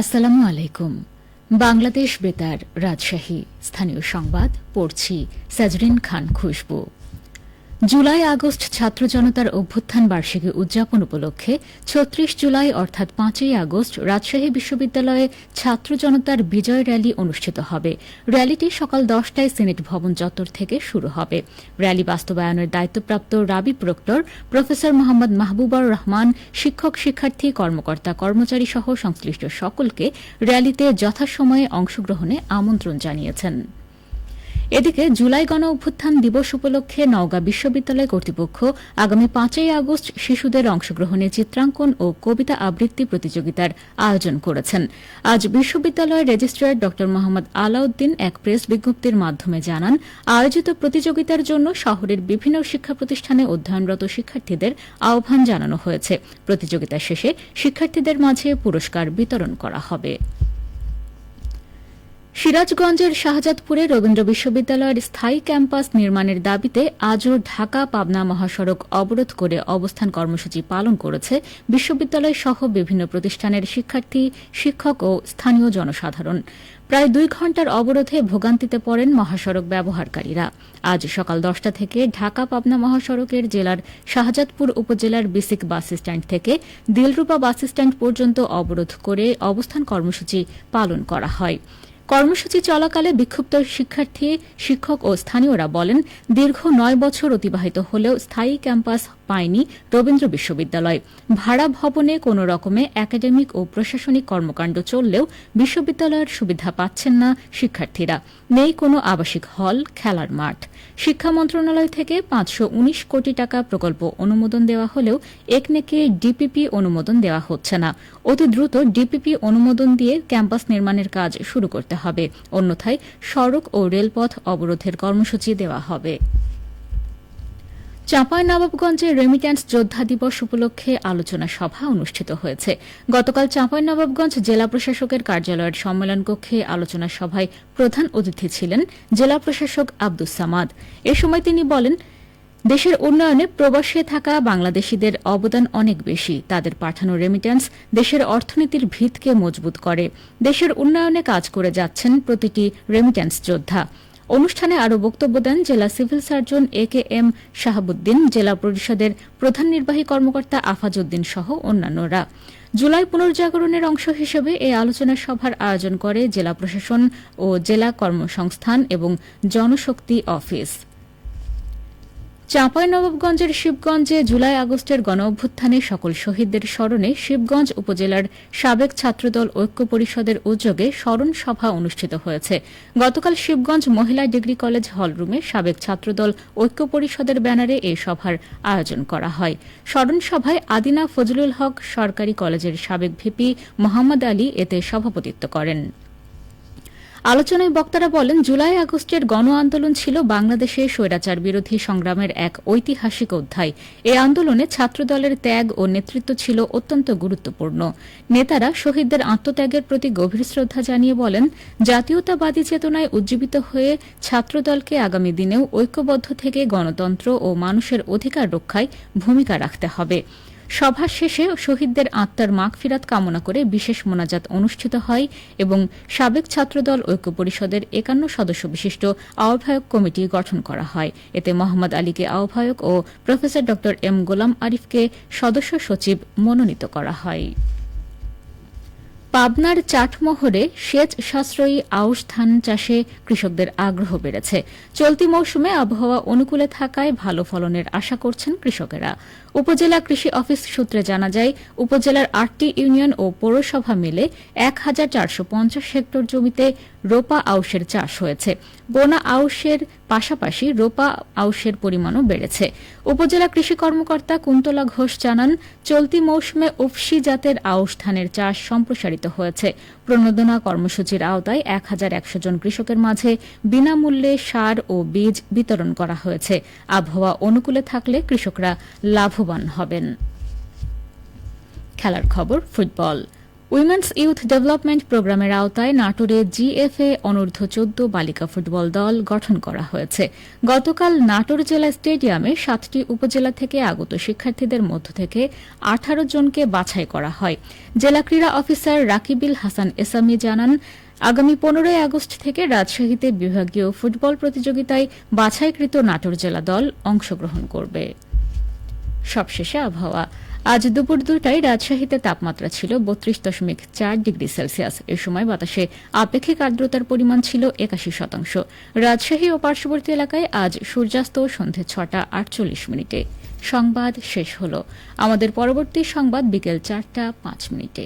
আসসালামু আলাইকুম। বাংলাদেশ বেতার রাজশাহী। স্থানীয় সংবাদ পড়ছি সাজরিন খান খুশবু। জুলাই, আগস্ট ছাত্র জনতার অভ্যুত্থান বার্ষিকী উদযাপন উপলক্ষে ছত্রিশ জুলাই অর্থাৎ পাঁচই আগস্ট রাজশাহী বিশ্ববিদ্যালয়ে ছাত্র জনতার বিজয় র্যালি অনুষ্ঠিত হবে। র্যালিটি সকাল দশটায় সিনেট ভবন চত্বর থেকে শুরু হবে। র্যালি বাস্তবায়নের দায়িত্বপ্রাপ্ত রাবি প্রক্টর, প্রফেসর মোহাম্মদ মাহবুবর রহমান, শিক্ষক, শিক্ষার্থী, কর্মকর্তা, কর্মচারী সহ সংশ্লিষ্ট সকলকে র্যালিতে যথাসময়ে অংশগ্রহণে আমন্ত্রণ জানিয়েছেন। এদিকে জুলাই গণ অভ্যুত্থান দিবস উপলক্ষে নওগাঁ বিশ্ববিদ্যালয় কর্তৃপক্ষ আগামী পাঁচই আগস্ট শিশুদের অংশগ্রহণে চিত্রাঙ্কন ও কবিতা আবৃত্তি প্রতিযোগিতার আয়োজন করেছেন। আজ বিশ্ববিদ্যালয়ের রেজিস্ট্রার ড. মোহাম্মদ আলাউদ্দিন এক প্রেস বিজ্ঞপ্তির মাধ্যমে জানান, আয়োজিত প্রতিযোগিতার জন্য শহরের বিভিন্ন শিক্ষা প্রতিষ্ঠানে অধ্যয়নরত শিক্ষার্থীদের আহ্বান জানানো হয়েছে। প্রতিযোগিতা শেষে শিক্ষার্থীদের মাঝে পুরস্কার বিতরণ করা হবে। সিরাজগঞ্জের শাহজাদপুরে রবীন্দ্র বিশ্ববিদ্যালয়ের স্থায়ী ক্যাম্পাস নির্মাণের দাবিতে আজও ঢাকা পাবনা মহাসড়ক অবরোধ করে অবস্থান কর্মসূচি পালন করেছে বিশ্ববিদ্যালয় সহ বিভিন্ন প্রতিষ্ঠানের শিক্ষার্থী, শিক্ষক ও স্থানীয় জনসাধারণ। প্রায় দুই ঘণ্টার অবরোধে ভোগান্তিতে পড়েন মহাসড়ক ব্যবহারকারীরা। আজ সকাল দশটা থেকে ঢাকা পাবনা মহাসড়কের জেলার শাহজাদপুর উপজেলার বিসিক বাস স্ট্যান্ড থেকে দিলরুপা বাস স্ট্যান্ড পর্যন্ত অবরোধ করে অবস্থান কর্মসূচি পালন করা হয়। কর্মসূচি চলাকালে বিক্ষুব্ধ শিক্ষার্থী, শিক্ষক ও স্থানীয়রা বলেন, দীর্ঘ নয় বছর অতিবাহিত হলেও স্থায়ী ক্যাম্পাস পায়নি রবীন্দ্র বিশ্ববিদ্যালয়। ভাড়া ভবনে কোনো রকমে একাডেমিক ও প্রশাসনিক কর্মকাণ্ড চললেও বিশ্ববিদ্যালয়ের সুবিধা পাচ্ছেন না শিক্ষার্থীরা। নেই কোনো আবাসিক হল, খেলার মাঠ। শিক্ষা মন্ত্রণালয় থেকে পাঁচশো উনিশ কোটি টাকা প্রকল্প অনুমোদন দেওয়া হলেও একনেকে ডিপিপি অনুমোদন দেওয়া হচ্ছে না। অতি দ্রুত ডিপিপি অনুমোদন দিয়ে ক্যাম্পাস নির্মাণের কাজ শুরু করতে হবে। অন্যথায় সড়ক ও রেলপথ অবরোধের কর্মসূচি দেওয়া হবে। চাঁপাইনবাবগঞ্জে রেমিট্যান্স যোদ্ধা দিবস উপলক্ষে আলোচনা সভা অনুষ্ঠিত হয়েছে। গতকাল চাঁপাইনবাবগঞ্জ জেলা প্রশাসকের কার্যালয়ের সম্মেলন কক্ষে আলোচনা সভায় প্রধান অতিথি ছিলেন জেলা প্রশাসক আব্দুস সামাদ। এ সময় তিনি বলেন, দেশের উন্নয়নে প্রবাসে থাকা বাংলাদেশিদের অবদান অনেক বেশি। তাদের পাঠানো রেমিট্যান্স দেশের অর্থনীতির ভিতকে মজবুত করে। দেশের উন্নয়নে কাজ করে যাচ্ছেন প্রতিটি রেমিট্যান্স যোদ্ধা। অনুষ্ঠানে আরও বক্তব্য দেন জেলা civil surgeon A K M Shahabuddin, জেলা পরিষদের প্রধান নির্বাহী কর্মকর্তা আফাজউদ্দিন সহ অন্যান্যরা। জুলাই পুনর্জাগরণের অংশ হিসেবে এই আলোচনা সভার আয়োজন করে জেলা প্রশাসন ও জেলা কর্মসংস্থান এবং জনশক্তি অফিস। চাঁপাইনবাবগঞ্জের শিবগঞ্জে জুলাই আগস্টের গণ অভ্যুত্থানে সকল শহীদদের স্মরণে শিবগঞ্জ উপজেলার সাবেক ছাত্রদল ঐক্য পরিষদের উদ্যোগে স্মরণ সভা অনুষ্ঠিত হয়েছে। গতকাল শিবগঞ্জ মহিলা ডিগ্রি কলেজ হলরুমে সাবেক ছাত্রদল ঐক্য পরিষদের ব্যানারে এই সভার আয়োজন করা হয়। স্মরণ সভায় আদিনা ফজলুল হক সরকারি কলেজের সাবেক ভিপি মোহাম্মদ আলী এতে সভাপতিত্ব করেন। আলোচনায় বক্তারা বলেন, জুলাই আগস্টের গণ আন্দোলন ছিল বাংলাদেশে স্বৈরাচার বিরোধী সংগ্রামের এক ঐতিহাসিক অধ্যায়। এ আন্দোলনে ছাত্রদলের ত্যাগ ও নেতৃত্ব ছিল অত্যন্ত গুরুত্বপূর্ণ। নেতারা শহীদদের আত্মত্যাগের প্রতি গভীর শ্রদ্ধা জানিয়ে বলেন, জাতীয়তাবাদী চেতনায় উজ্জীবিত হয়ে ছাত্রদলকে আগামী দিনেও ঐক্যবদ্ধ থেকে গণতন্ত্র ও মানুষের অধিকার রক্ষায় ভূমিকা রাখতে হবে। সভা শেষে শহীদদের আত্মার মাগফিরাত কামনা করে বিশেষ মোনাজাত অনুষ্ঠিত হয় এবং সাবেক ছাত্রদল ঐক্য পরিষদের একান্ন সদস্য বিশিষ্ট আহ্বায়ক কমিটি গঠন করা হয়। এতে মোহাম্মদ আলীকে আহ্বায়ক ও প্রফেসর ড এম গোলাম আরিফকে সদস্য সচিব মনোনীত করা হয়। পাবনার চাটমোহরে সেচ সাশ্রয়ী আউশ ধান চাষে কৃষকদের আগ্রহ বেড়েছে। চলতি মৌসুমে আবহাওয়া অনুকূলে থাকায় ভালো ফলনের আশা করছেন কৃষকেরা। উপজেলা কৃষি অফিস সূত্রে জানা যায়, উপজেলার আটটি ইউনিয়ন ও পৌরসভা মিলে এক হাজার চারশো পঞ্চাশ হেক্টর জমিতে রোপা আউশের চাষ হয়েছে। বোনা আউশের পাশাপাশি রোপা আউশের পরিমাণও বেড়েছে। উপজেলা কৃষি কর্মকর্তা কুন্তলা ঘোষ জানান, চলতি মৌসুমে উফসি জাতের আউশ ধানের চাষ সম্প্রসারিত হয়েছে। প্রণোদনা কর্মসূচির আওতায় এক হাজার একশো জন কৃষকের মাঝে বিনামূল্যে সার ও বীজ বিতরণ করা হয়েছে। আবহাওয়া অনুকূলে থাকলে কৃষকরা লাভবান হবেন। খেলার খবর, ফুটবল। উইমেন্স ইউথ ডেভেলপমেন্ট প্রোগ্রামের আওতায় নাটোরে জিএফএ অনূর্ধ্ব চোদ্দ বালিকা ফুটবল দল গঠন করা হয়েছে। গতকাল নাটোর জেলা স্টেডিয়ামে সাতটি উপজেলা থেকে আগত শিক্ষার্থীদের মধ্য থেকে আঠারো জনকে বাছাই করা হয়। জেলা ক্রীড়া অফিসার রাকিবিল হাসান এসামি জানান, আগামী পনেরোই আগস্ট থেকে রাজশাহীতে বিভাগীয় ফুটবল প্রতিযোগিতায় বাছাইকৃত নাটোর জেলা দল অংশগ্রহণ করবে। সবশেষে আবহাওয়া। আজ দুপুর দুটায় রাজশাহীতে তাপমাত্রা ছিল বত্রিশ দশমিক চার ডিগ্রি সেলসিয়াস। এ সময় বাতাসে আপেক্ষিক আর্দ্রতার পরিমাণ ছিল একাশি শতাংশ। রাজশাহী ও পার্শ্ববর্তী এলাকায় আজ সূর্যাস্ত সন্ধে ছটা আটচল্লিশ মিনিটে। সংবাদ শেষ হল। আমাদের পরবর্তী সংবাদ বিকেল চারটা পাঁচ মিনিটে।